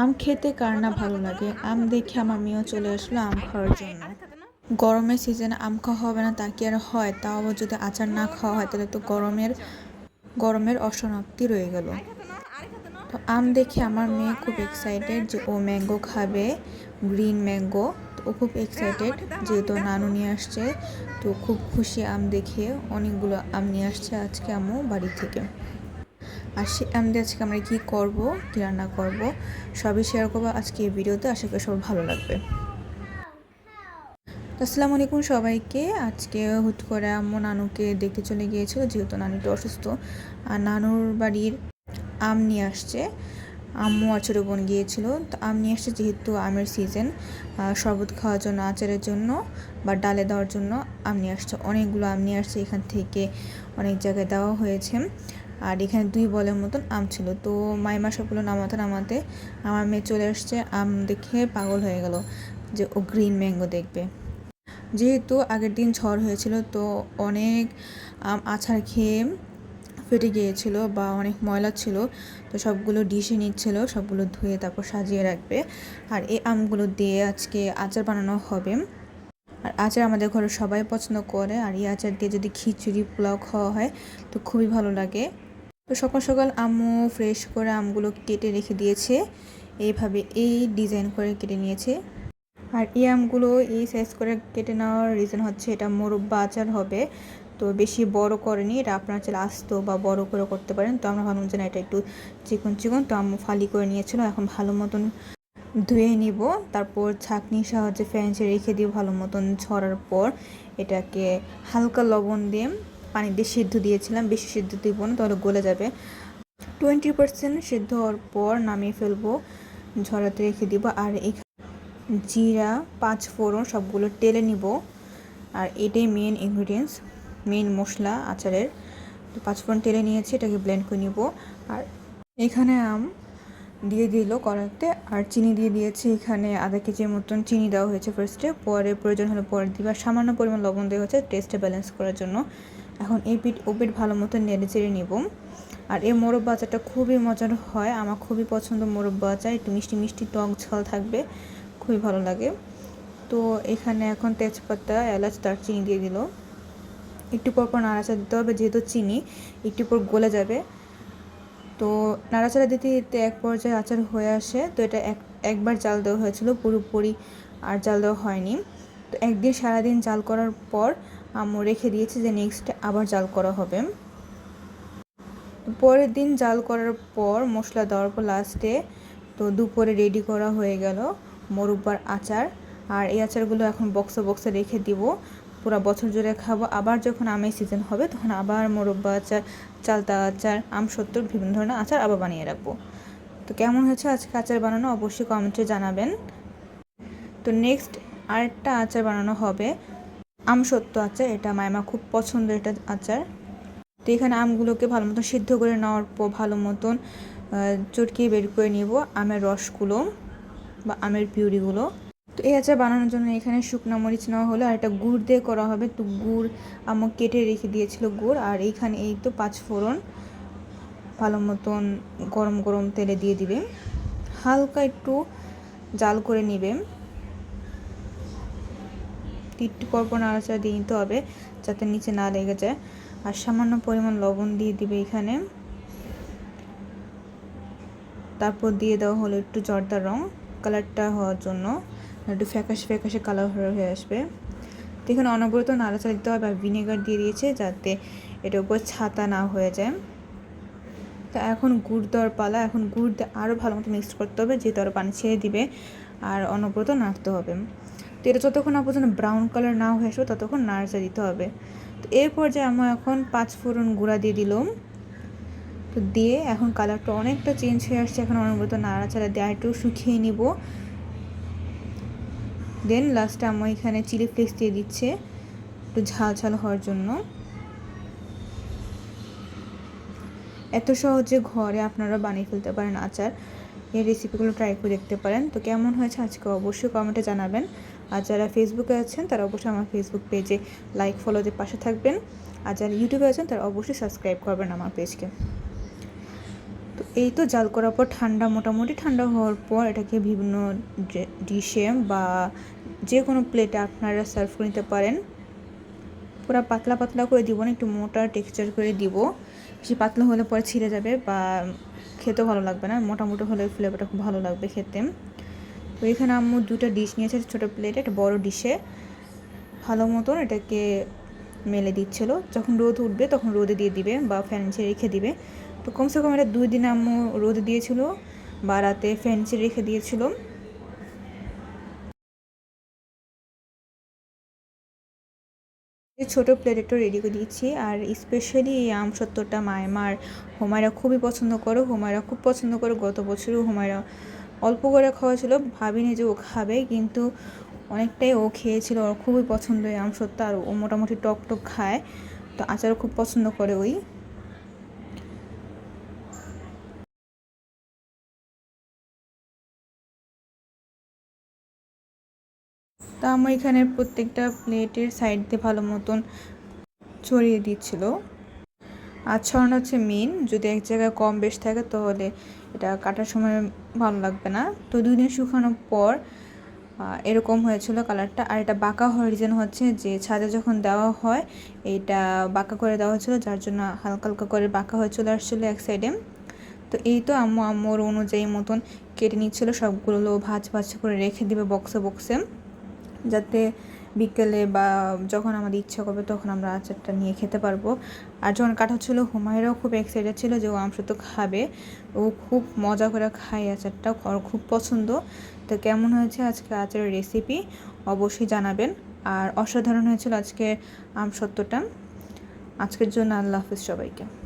আম খেতে কার না ভালো লাগে? আম দেখে আমার মেয়েও চলে আসলো আম খাওয়ার জন্য। গরমের সিজনে আম খাওয়া হবে না, তা কি আর হয়? তাও আবার যদি আচার না খাওয়া হয়, তাহলে তো গরমের গরমের অসমাপ্তি রয়ে গেল। তো আম দেখে আমার মেয়ে খুব এক্সাইটেড যে ও ম্যাঙ্গো খাবে গ্রিন ম্যাঙ্গো তো ও খুব এক্সাইটেড যেহেতু নানু নিয়ে আসছে। তো খুব খুশি আম দেখে অনেকগুলো আম নিয়ে আসছে আজকে আম্মু বাড়ি থেকে। আর সে আম আজকে আমরা কী করব, কী রান্না করব, সবই শেয়ার করব আজকে এই ভিডিওতে। আশা করি সবার ভালো লাগবে। আসসালামু আলাইকুম সবাইকে। আজকে হুট করে আম্মু নানুকে দেখতে চলে গিয়েছিল, যেহেতু নানুটা অসুস্থ। আর নানুর বাড়ির আম নিয়ে আসছে। আম্মু আর বোন গিয়েছিল। তো আম নিয়ে আসছে যেহেতু আমের সিজন শরবত খাওয়ার জন্য, আচারের জন্য বা ডালে দেওয়ার জন্য আম নিয়ে আসছে। অনেকগুলো আম নিয়ে আসছে। এখান থেকে অনেক জায়গায় দেওয়া হয়েছে। আর এখানে দুই বলের মতন আম ছিল। তো মাইমা সবগুলো নামাতে নামাতে আমার মেয়ে চলে আসছে, আম দেখে পাগল হয়ে গেল যে ও গ্রিন ম্যাঙ্গো দেখবে। যেহেতু আগের দিন ঝড় হয়েছিল, তো অনেক আম আছাড় খেয়ে ফেটে গিয়েছিল বা অনেক ময়লা ছিল, তো সবগুলো ডিশে নিচ্ছিল, সবগুলো ধুয়ে তারপর সাজিয়ে রাখবে। আর এই আমগুলো দিয়ে আজকে আচার বানানো হবে। আর আচার আমাদের ঘরে সবাই পছন্দ করে, আর এই আচার দিয়ে যদি খিচুড়ি, পোলাও খাওয়া হয়, তো খুবই ভালো লাগে। তো সকাল সকাল আম্মু ফ্রেশ করে আমগুলো কেটে রেখে দিয়েছে। এইভাবে এই ডিজাইন করে কেটে নিয়েছে। আর এই আমগুলো এই সাইজ করে কেটে নেওয়ার রিজন হচ্ছে এটা মোরব্বা আচার হবে। তো বেশি বড় করেনি, এটা আপনার চাইলে আসতো বা বড় করে করতে পারেন। তো আমরা ভাবলাম যে না, এটা একটু চিকন চিকন। তো আম্মু ফালি করে নিয়েছিল, এখন ভালো মতন ধুয়ে নিব। তারপর ছাঁকনির সাহায্যে ফ্যানসে রেখে দিয়ে ভালো মতন ছড়ার পর। এটাকে হালকা লবণ দিয়ে পানি দিয়ে সিদ্ধ দিয়েছিলাম, বেশি সিদ্ধ দিব না, তাহলে গলে যাবে। টোয়েন্টি পার্সেন্ট সিদ্ধ হওয়ার পর নামিয়ে ফেলব, ঝরাতে রেখে দিব, আর এখানে জিরা, পাঁচ ফোড়ন, সবগুলো টেলে নিব। আর এটাই মেন ইনগ্রিডিয়েন্টস মেন মশলা, আচারের। তো পাঁচ ফোড়ন টেলে নিয়েছি, এটাকে ব্লেন্ড করে নিব। আর এখানে আম দিয়ে দিল কড়াতে আর চিনি দিয়ে দিয়েছি এখানে আধা কেজির মতন চিনি দেওয়া হয়েছে ফার্স্টে পরে প্রয়োজন হলে পরে দিবা। সামান্য পরিমাণ লবণ দেওয়া হয়েছে টেস্টে ব্যালেন্স করার জন্য। এখন এই পিঠ, ও পিঠ ভালো মতো নেড়ে চেড়ে নিব। আর এই মোরব্বা আচারটা খুবই মজার হয়। আমার খুবই পছন্দ মোরব্বা আচার একটু মিষ্টি মিষ্টি টক ঝাল থাকবে। খুবই ভালো লাগে। তো এখানে এখন তেজপাতা, এলাচ, দারচিনি দিয়ে দিল। একটু পর পর নাড়াচাড়া দিতে হবে। যেহেতু চিনি, একটু পর গলে যাবে। তো নাড়াচাড়া দিতে দিতে এক পর্যায়ে আচার হয়ে আসে। তো এটা এক, একবার জাল দেওয়া হয়েছিল, পুরোপুরি আর জাল দেওয়া হয়নি। তো একদিন সারাদিন জাল করার পর আম্মু রেখে দিয়েছে যে নেক্সট আবার জাল করা হবে। পরের দিন জাল করার পর মশলা দেওয়ার পর লাস্টে তো দুপুরে রেডি করা হয়ে গেল মোরব্বার আচার। আর এই আচারগুলো এখন বক্সে বক্সে রেখে দিব। পুরো বছর জুড়ে খাব। আবার যখন আমের সিজন হবে, তখন আবার মোরব্বা আচার, চালতা আচার, আম সত্তর, বিভিন্ন ধরনের আচার আবার বানিয়ে রাখব। তো কেমন হয়েছে আজকে আচার বানানো? অবশ্যই কমেন্টে জানাবেন। তো নেক্সট আরেকটা আচার বানানো হবে। আম সত্য আচার, এটা মায়মা খুব পছন্দের এটা আচার। তো এখানে আমগুলোকে ভালো মতন সিদ্ধ করে নেওয়ার পর, ভালো মতন চটকিয়ে বের করে নিব আমের রসগুলো বা আমের পিউরিগুলো। তো এই আচার বানানোর জন্য এখানে শুকনো মরিচ নেওয়া হলো, আর একটা গুড় দিয়ে করা হবে। তো গুড় আমার কেটে রেখে দিয়েছিল গুড়, আর এইখানে এই তো পাঁচ ফোড়ন ভালো মতন গরম গরম তেলে দিয়ে দিবে। হালকা একটু জাল করে নিবে। একটু পরপর নাড়াচাড়া দিয়ে নিতে হবে যাতে নিচে না লেগে যায়। আর সামান্য পরিমাণ লবণ দিয়ে দিবে এখানে। তারপর দিয়ে দেওয়া হলো একটু জর্দার রং, কালারটা হওয়ার জন্য। একটু ফ্যাকাশে ফ্যাকাশে কালার হয়ে আসবে। তো এখানে অনবরত নাড়াচাড়া দিতে হবে আর ভিনেগার দিয়ে দিয়েছে যাতে এটার উপর ছাতা না হয়ে যায়। তা এখন গুড় দেওয়ার পালা, এখন গুড় আরও ভালো মতো মিক্স করতে হবে যেহেতু আরও পানি ছেড়ে দিবে আর অনবরত নাড়তে হবে। তো এটা যতক্ষণ না পর্যন্ত ব্রাউন কালার না হয়ে আসবে ততক্ষণ নাড়াচা দিতে হবে। তো এরপর যে আমরা এখন পাঁচ ফোড়ন গুঁড়া দিয়ে দিলাম। তো দিয়ে এখন কালারটা অনেকটা চেঞ্জ হয়ে আসছে, এখন অনবরত নাড়াচাড়া দিয়ে একটু শুকিয়ে নিব। দেন লাস্টে আমার এখানে চিলি ফ্লেক্স দিয়ে দিচ্ছে, একটু ঝাল ঝাল হওয়ার জন্য। এত সহজে ঘরে আপনারা বানিয়ে ফেলতে পারেন আচার। এই রেসিপিগুলো ট্রাই করে দেখতে পারেন। তো কেমন হয়েছে আজকে অবশ্যই কমেন্টে জানাবেন। আর যারা ফেসবুকে আছেন, তারা অবশ্যই আমার ফেসবুক পেজে লাইক ফলোতে পাশে থাকবেন। আর যারা ইউটিউবে আছেন, তারা অবশ্যই সাবস্ক্রাইব করবেন আমার পেজকে এই তো জাল করার পর ঠান্ডা, মোটামুটি ঠান্ডা হওয়ার পর এটাকে বিভিন্ন ডিশে বা যে কোনো প্লেটে আপনারা সার্ভ করে নিতে পারেন। পুরো পাতলা পাতলা করে দিব না, একটু মোটা টেক্সচার করে দিব। বেশি পাতলা হলে পরে ছিঁড়ে যাবে বা খেতে ভালো লাগবে না, মোটামুটি হলে ফ্লেভারটা খুব ভালো লাগবে খেতে। তো এখানে আম্মু দুটো ডিশ নিয়েছে, ছোটো প্লেটে একটা বড় ডিশে ভালো মতন এটাকে মেলে দিচ্ছিল। যখন রোদ উঠবে তখন রোদে দিয়ে দিবে বা ফ্যান নিচে রেখে দিবে। তো কমসে কম এটা দুই দিন আম্মু রোদ দিয়েছিল বা রাতে ফ্যান নিচে রেখে দিয়েছিল। ছোটো প্লেট রেডি করে দিয়েছি আর স্পেশালি এই আম সত্তরটা মায়েমার হুমায়রা খুবই পছন্দ করো, হুমায়রা খুব পছন্দ করো। গত বছরও হুমায়রা অল্প করে খাওয়া ছিল, ভাবিনি যে ও খাবে, কিন্তু অনেকটাই ও খেয়েছিল। ওর খুবই পছন্দ এই আম সত্য আর ও মোটামুটি টক টক খায়, তো আচারও খুব পছন্দ করে ওই। তা আমার এখানে প্রত্যেকটা প্লেটের সাইড দিয়ে ভালো মতন ছড়িয়ে দিচ্ছিল। আর ছড়ানো হচ্ছে মেন যদি এক জায়গায় কম বেশ থাকে তাহলে এটা কাটার সময় ভালো লাগবে না। তো দুই দিন শুকানোর পর এরকম হয়েছিল কালারটা আর এটা বাঁকা হওয়ার রিজন হচ্ছে যে ছাদে যখন দেওয়া হয়, এটা বাঁকা করে দেওয়া হয়েছিল, যার জন্য হালকা হালকা করে বাঁকা হয়ে চলে আসছিল এক সাইডে তো এই তো আম্মু, আম্মুর অনুযায়ী মতন কেটে নিচ্ছিল, সবগুলো ভাজ ভাজ করে রেখে দিবে বক্সে বক্সে যাতে বিকেলে বা যখন আমাদের ইচ্ছা করবে তখন আমরা আচারটা নিয়ে খেতে পারব। আর যখন কাটা ছিল, হুমায়রাও খুব এক্সাইটেড ছিল যে ও আমসত্ব খাবে। ও খুব মজা করে খায় আচারটা, ওর খুব পছন্দ। তো কেমন হয়েছে আজকে আচারের রেসিপি অবশ্যই জানাবেন। আর অসাধারণ হয়েছিল আজকে আমসত্বটা আজকের জন্য আল্লাহ হাফিজ সবাইকে।